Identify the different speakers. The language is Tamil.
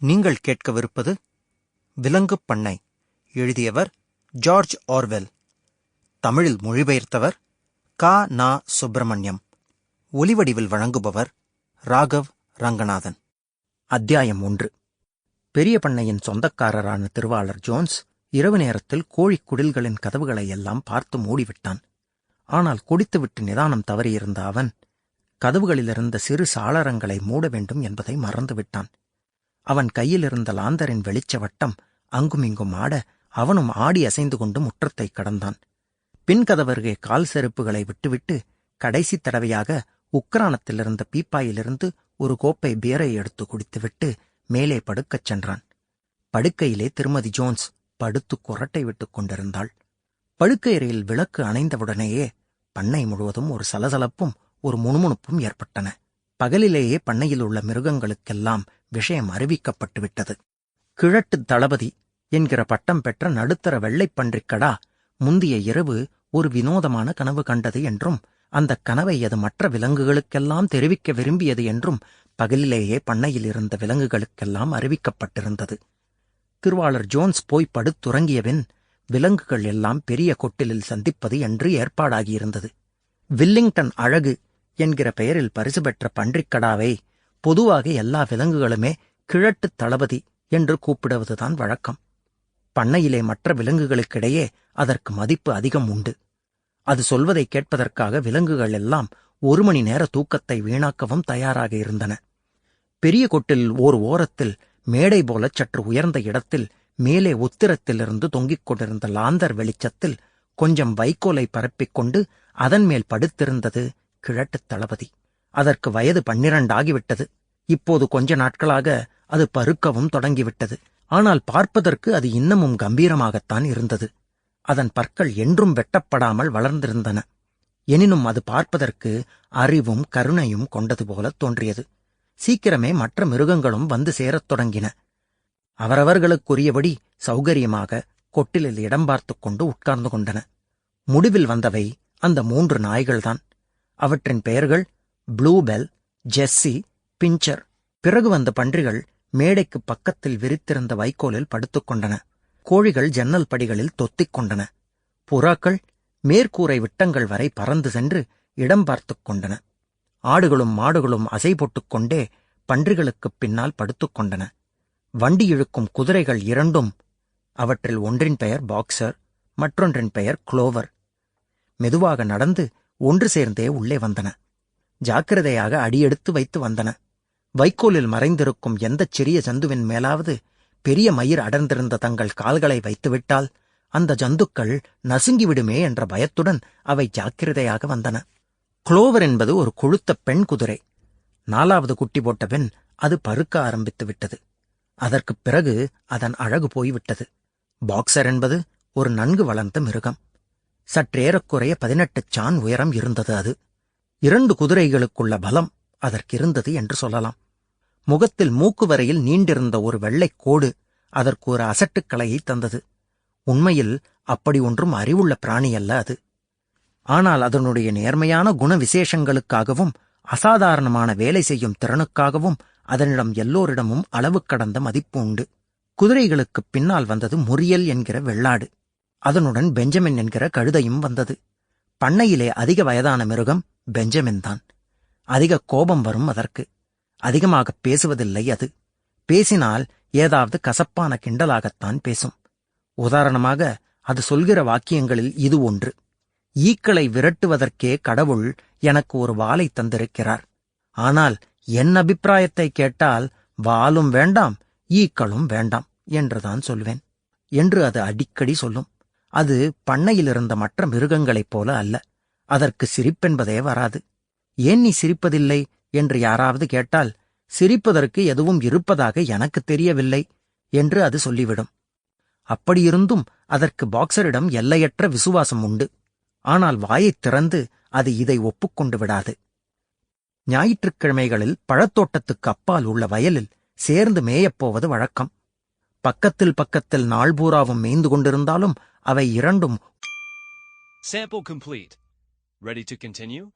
Speaker 1: நீங்கள் கேட்கவிருப்பது விலங்குப் பண்ணை. எழுதியவர் ஜார்ஜ் ஆர்வெல். தமிழில் மொழிபெயர்த்தவர் கா. நா. சுப்பிரமணியம். ஒலிவடிவில் வழங்குபவர் ராகவ் ரங்கநாதன். அத்தியாயம் ஒன்று. பெரிய பண்ணையின் சொந்தக்காரரான திருவாளர் ஜோன்ஸ் இரவு நேரத்தில் கோழிக் குடில்களின் கதவுகளை எல்லாம் பார்த்து மூடிவிட்டான். ஆனால் குடித்துவிட்டு நிதானம் தவறியிருந்த அவன் கதவுகளிலிருந்த சிறு சாளரங்களை மூட வேண்டும் என்பதை மறந்துவிட்டான். அவன் கையில் இருந்த லாந்தரின் வெளிச்ச வட்டம் அங்குமிங்கும் ஆட அவனும் ஆடி அசைந்து கொண்டு முற்றத்தை கடந்தான். பின்கதவருகே கால் செருப்புகளை விட்டுவிட்டு கடைசி தடவையாக உக்ரானத்திலிருந்த பீப்பாயிலிருந்து ஒரு கோப்பை பீரை எடுத்து குடித்துவிட்டு மேலே படுக்கச் சென்றான். படுக்கையிலே திருமதி ஜோன்ஸ் படுத்து குரட்டை விட்டுக் கொண்டிருந்தாள். படுக்கையறையில் விளக்கு அணைந்தவுடனேயே பண்ணை முழுவதும் ஒரு சலசலப்பும் ஒரு முணுமுணுப்பும் ஏற்பட்டன. பகலிலேயே பண்ணையில் உள்ள மிருகங்களுக்கெல்லாம் விஷயம் அறிவிக்கப்பட்டு விட்டது கிழட்டு தளபதி என்கிற பட்டம் பெற்ற நடுத்தர வெள்ளைப்பன்றிக்கடா முந்திய இரவு ஒரு வினோதமான கனவு கண்டது என்றும் அந்த கனவை அது மற்ற விலங்குகளுக்கெல்லாம் தெரிவிக்க விரும்பியது என்றும் பகலிலேயே பண்ணையில் இருந்த விலங்குகளுக்கெல்லாம் அறிவிக்கப்பட்டிருந்தது. திருவாளர் ஜோன்ஸ் போய் படுத்துறங்கியபின் விலங்குகள் எல்லாம் பெரிய கொட்டிலில் சந்திப்பது என்று ஏற்பாடாகியிருந்தது. வில்லிங்டன் அழகு என்கிற பெயரில் பரிசு பெற்ற பன்றிக்கடாவை பொதுவாக எல்லா விலங்குகளுமே கிழட்டுத் தளபதி என்று கூப்பிடுவதுதான் வழக்கம். பண்ணையிலே மற்ற விலங்குகளுக்கிடையே அதற்கு மதிப்பு அதிகம் உண்டு. அது சொல்வதை கேட்பதற்காக விலங்குகள் எல்லாம் ஒரு மணி நேர தூக்கத்தை வீணாக்கவும் தயாராக இருந்தன. பெரிய கொட்டில் ஓர் ஓரத்தில் மேடை போல சற்று உயர்ந்த இடத்தில் மேலே உத்திரத்திலிருந்து தொங்கிக் கொண்டிருந்த லாந்தர் வெளிச்சத்தில் கொஞ்சம் வைக்கோலை பரப்பிக் கொண்டு அதன் மேல் படுத்திருந்தது கிழட்டுத் தளபதி. அதற்கு வயது பன்னிரண்டாகிவிட்டது. இப்போது கொஞ்ச நாட்களாக அது பருக்கவும் தொடங்கிவிட்டது. ஆனால் பார்ப்பதற்கு அது இன்னமும் கம்பீரமாகத்தான் இருந்தது. அதன் பற்கள் என்றும் வெட்டப்படாமல் வளர்ந்திருந்தன. எனினும் அது பார்ப்பதற்கு அறிவும் கருணையும் கொண்டது போல தோன்றியது. சீக்கிரமே மற்ற மிருகங்களும் வந்து சேரத் தொடங்கின. அவரவர்களுக்குரியபடி சௌகரியமாக கொட்டிலில் இடம் பார்த்து கொண்டு உட்கார்ந்து கொண்டன. முடிவில் வந்தவை அந்த மூன்று நாய்கள்தான். அவற்றின் பெயர்கள் ப்ளூபெல் ஜெஸ்ஸி பிஞ்சர் பிறகு வந்த பன்றிகள் மேடைக்கு பக்கத்தில் விரித்திருந்த வைக்கோலில் படுத்துக்கொண்டன கோழிகள் ஜன்னல் படிகளில் தொத்திக் கொண்டன. புறாக்கள் மேற்கூரை விட்டங்கள் வரை பறந்து சென்று இடம் பார்த்துக் கொண்டன. ஆடுகளும் மாடுகளும் அசை கொண்டே பன்றிகளுக்குப் பின்னால் படுத்துக்கொண்டன வண்டி இழுக்கும் குதிரைகள் இரண்டும் அவற்றில் ஒன்றின் பெயர் பாக்ஸர் மற்றொன்றின் பெயர் குளோவர் மெதுவாக நடந்து ஒன்று சேர்ந்தே உள்ளே வந்தன. ஜாக்கிரதையாக அடியெடுத்து வைத்து வந்தன. வைக்கோலில் மறைந்திருக்கும் எந்தச் சிறிய ஜந்துவின் மேலாவது பெரிய மயிர் அடர்ந்திருந்த தங்கள் கால்களை வைத்துவிட்டால் அந்த ஜந்துக்கள் நசுங்கிவிடுமே என்ற பயத்துடன் அவை ஜாக்கிரதையாக வந்தன. குளோவர் என்பது ஒரு கொழுத்த பெண் குதிரை. நாலாவது குட்டி போட்ட பெண் அது பருக்க ஆரம்பித்து விட்டது. அதற்குப் பிறகு அதன் அழகு போய்விட்டது. பாக்ஸர் என்பது ஒரு நன்கு வளர்ந்த மிருகம். சற்றேறக்குறைய பதினெட்டு சான் உயரம் இருந்தது அது. இரண்டு குதிரைகளுக்குள்ள பலம் அதற்கிருந்தது என்று சொல்லலாம். முகத்தில் மூக்கு வரையில் நீண்டிருந்த ஒரு வெள்ளைக் கோடு அதற்கு ஒரு அசட்டுக்கலையை தந்தது. உண்மையில் அப்படி ஒன்றும் அறிவுள்ள பிராணி அல்ல அது. ஆனால் அதனுடைய நேர்மையான குண விசேஷங்களுக்காகவும் அசாதாரணமான வேலை செய்யும் திறனுக்காகவும் அதனிடம் எல்லோரிடமும் அளவு கடந்த மதிப்பு உண்டு. குதிரைகளுக்குப் பின்னால் வந்தது முரியல் என்கிற வெள்ளாடு. அதனுடன் பெஞ்சமின் என்கிற கழுதையும் வந்தது. பண்ணையிலே அதிக வயதான மிருகம் பெஞ்சமின் தான் அதிக கோபம் வரும் அதற்கு. அதிகமாக பேசுவதில்லை அது. பேசினால் ஏதாவது கசப்பான கிண்டலாகத்தான் பேசும். உதாரணமாக அது சொல்கிற வாக்கியங்களில் இது ஒன்று. ஈக்களை விரட்டுவதற்கே கடவுள் எனக்கு ஒரு வாளை தந்திருக்கிறார். ஆனால் என் அபிப்பிராயத்தை கேட்டால் வாலும் வேண்டாம் ஈக்களும் வேண்டாம் என்றுதான் சொல்வேன். என்று அது அடிக்கடி சொல்லும். அது பண்ணையில் இருந்த மற்ற மிருகங்களைப் போல அல்ல. அதற்கு சிரிப்பென்பதே வராது. ஏன் நீ சிரிப்பதில்லை? என்று யாராவது கேட்டால் சிரிப்பதற்கு எதுவும் இருப்பதாக எனக்கு தெரியவில்லை என்று அது சொல்லிவிடும். அப்படியிருந்தும் அதற்கு பாக்ஸரிடம் எல்லையற்ற விசுவாசம் உண்டு. ஆனால் வாயைத் திறந்து அது இதை ஒப்புக்கொண்டு விடாது. ஞாயிற்றுக்கிழமைகளில் பழத்தோட்டத்துக்கு அப்பால் உள்ள வயலில் சேர்ந்து மேயப்போவது வழக்கம். பக்கத்தில் பக்கத்தில் நாள்பூராவும் மேய்ந்து கொண்டிருந்தாலும் அவை இரண்டும்
Speaker 2: Sample complete. Ready to continue?